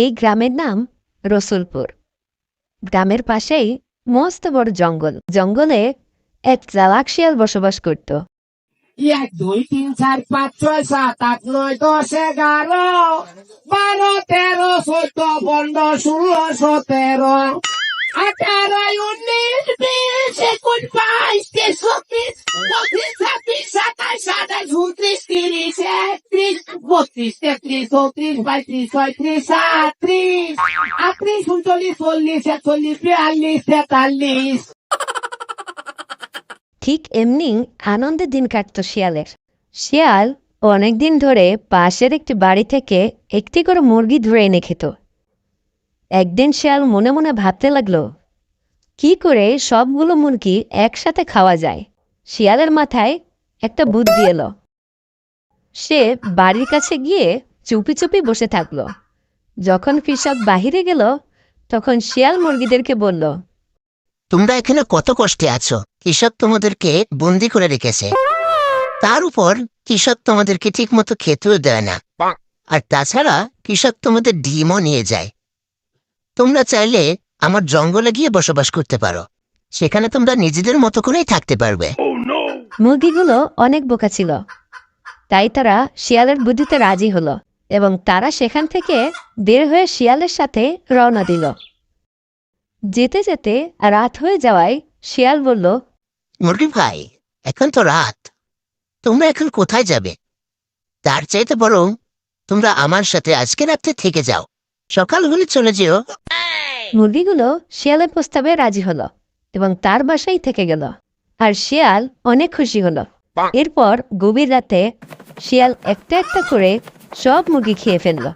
এই গ্রামের নাম রসুলপুর। গ্রামের পাশেই মস্ত বড় জঙ্গল। জঙ্গলে এক চালাক শিয়াল বসবাস করত। এক, দুই, তিন, চার, পাঁচ, ছয়, সাত, আট, নয়, দশ, এগারো। বারো, তেরো, চোদ্দ, পনেরো, ষোলো, সতেরো। আঠারো, উনিশ, বিশ, একুশ, বাইশ, তেইশ, চব্বিশ, পঁচিশ, ছাব্বিশ ঠিক এমনি আনন্দের দিন কাটত শিয়ালের। শিয়াল অনেকদিন ধরে পাশের একটি বাড়ি থেকে একটি করে মুরগি ধরে এনে খেত। একদিন শিয়াল মনে মনে ভাবতে লাগল, কি করে সবগুলো মুরগি একসাথে খাওয়া যায়? শিয়ালের মাথায় একটা বুদ্ধি এলো। সে বাড়ির কাছে গিয়ে চুপি চুপি বসে থাকল। যখন কৃষক বাহিরে গেল, তখন শিয়াল মুরগিদেরকে বলল, তোমরা এখানে কত কষ্টে আছো? কৃষক তোমাদেরকে বন্দি করে রেখেছে। তার উপর কৃষক তোমাদেরকে ঠিক মতো খেতেও দেয় না। আর তাছাড়া কৃষক তোমাদের ডিমও নিয়ে যায়। তোমরা চাইলে আমার জঙ্গলে গিয়ে বসবাস করতে পারো। সেখানে তোমরা নিজেদের মতো করেই থাকতে পারবে। মুরগিগুলো অনেক বোকা ছিল। তাই তারা শিয়ালের বুদ্ধিতে রাজি হলো এবং তারা সেখান থেকে বের হয়ে শিয়ালের সাথে রওনা দিল। যেতে যেতে রাত হয়ে যাওয়ায় শিয়াল বলল মুরগি ভাই এখন তো রাত। তোমরা এখন কোথায় যাবে? তার চাইতে বরং তোমরা আমার সাথে আজকে রাত্রে থেকে যাও। সকাল হলে চলে যেও। মুরগিগুলো শিয়ালের প্রস্তাবে রাজি হলো এবং তার বাসায় থেকে গেল। আর শিয়াল অনেক খুশি হলো। এরপর গভীর রাতে শিয়াল একটা একটা করে সব মুরগি খেয়ে ফেলল।